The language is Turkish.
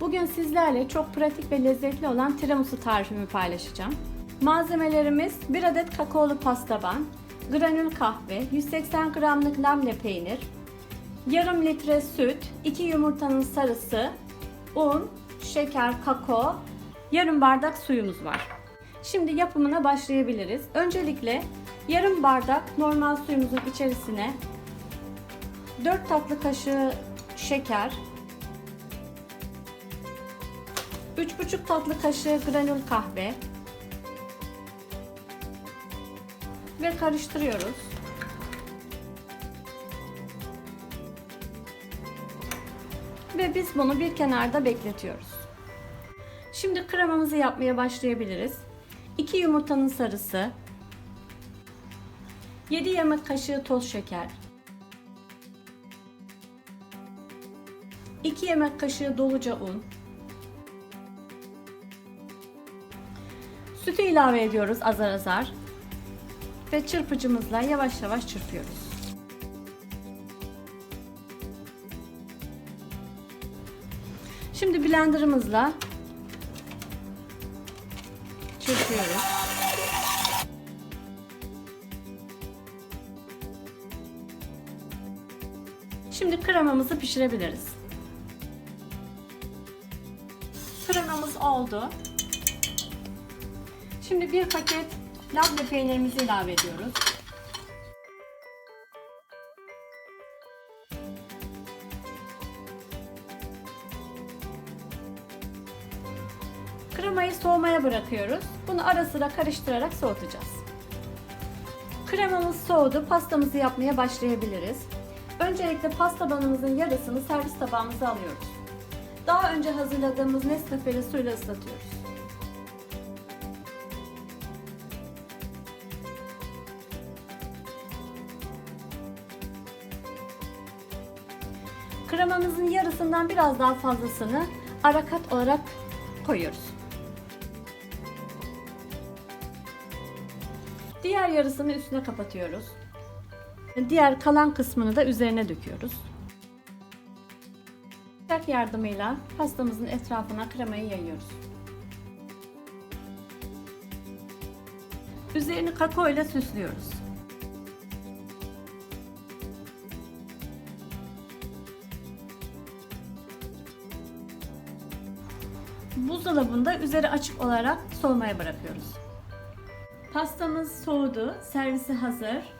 Bugün sizlerle çok pratik ve lezzetli olan tiramisu tarifimi paylaşacağım. Malzemelerimiz 1 adet kakaolu pastaban, granül kahve, 180 gramlık lamle peynir, yarım litre süt, 2 yumurtanın sarısı, un, şeker, kakao, yarım bardak suyumuz var. Şimdi yapımına başlayabiliriz. Öncelikle yarım bardak normal suyumuzun içerisine 4 tatlı kaşığı şeker, 3,5 tatlı kaşığı granül kahve ve karıştırıyoruz. Ve biz bunu bir kenarda bekletiyoruz. Şimdi kremamızı yapmaya başlayabiliriz. 2 yumurtanın sarısı, 7 yemek kaşığı toz şeker, 2 yemek kaşığı doluca un, sütü ilave ediyoruz azar azar ve çırpıcımızla yavaş yavaş çırpıyoruz. Şimdi blenderımızla çırpıyoruz. Şimdi kremamızı pişirebiliriz. Kremamız oldu. Şimdi bir paket labne peynirimizi ilave ediyoruz. Kremayı soğumaya bırakıyoruz. Bunu ara sıra karıştırarak soğutacağız. Kremamız soğudu. Pastamızı yapmaya başlayabiliriz. Öncelikle pasta banımızın yarısını servis tabağımıza alıyoruz. Daha önce hazırladığımız Nescafe'li suyla ıslatıyoruz. Kremamızın yarısından biraz daha fazlasını arakat olarak koyuyoruz. Diğer yarısını üstüne kapatıyoruz. Diğer kalan kısmını da üzerine döküyoruz. Bıçak yardımıyla pastamızın etrafına kremayı yayıyoruz. Üzerini kakao ile süslüyoruz. Buzdolabında üzeri açık olarak soğumaya bırakıyoruz. Pastamız soğudu, servisi hazır.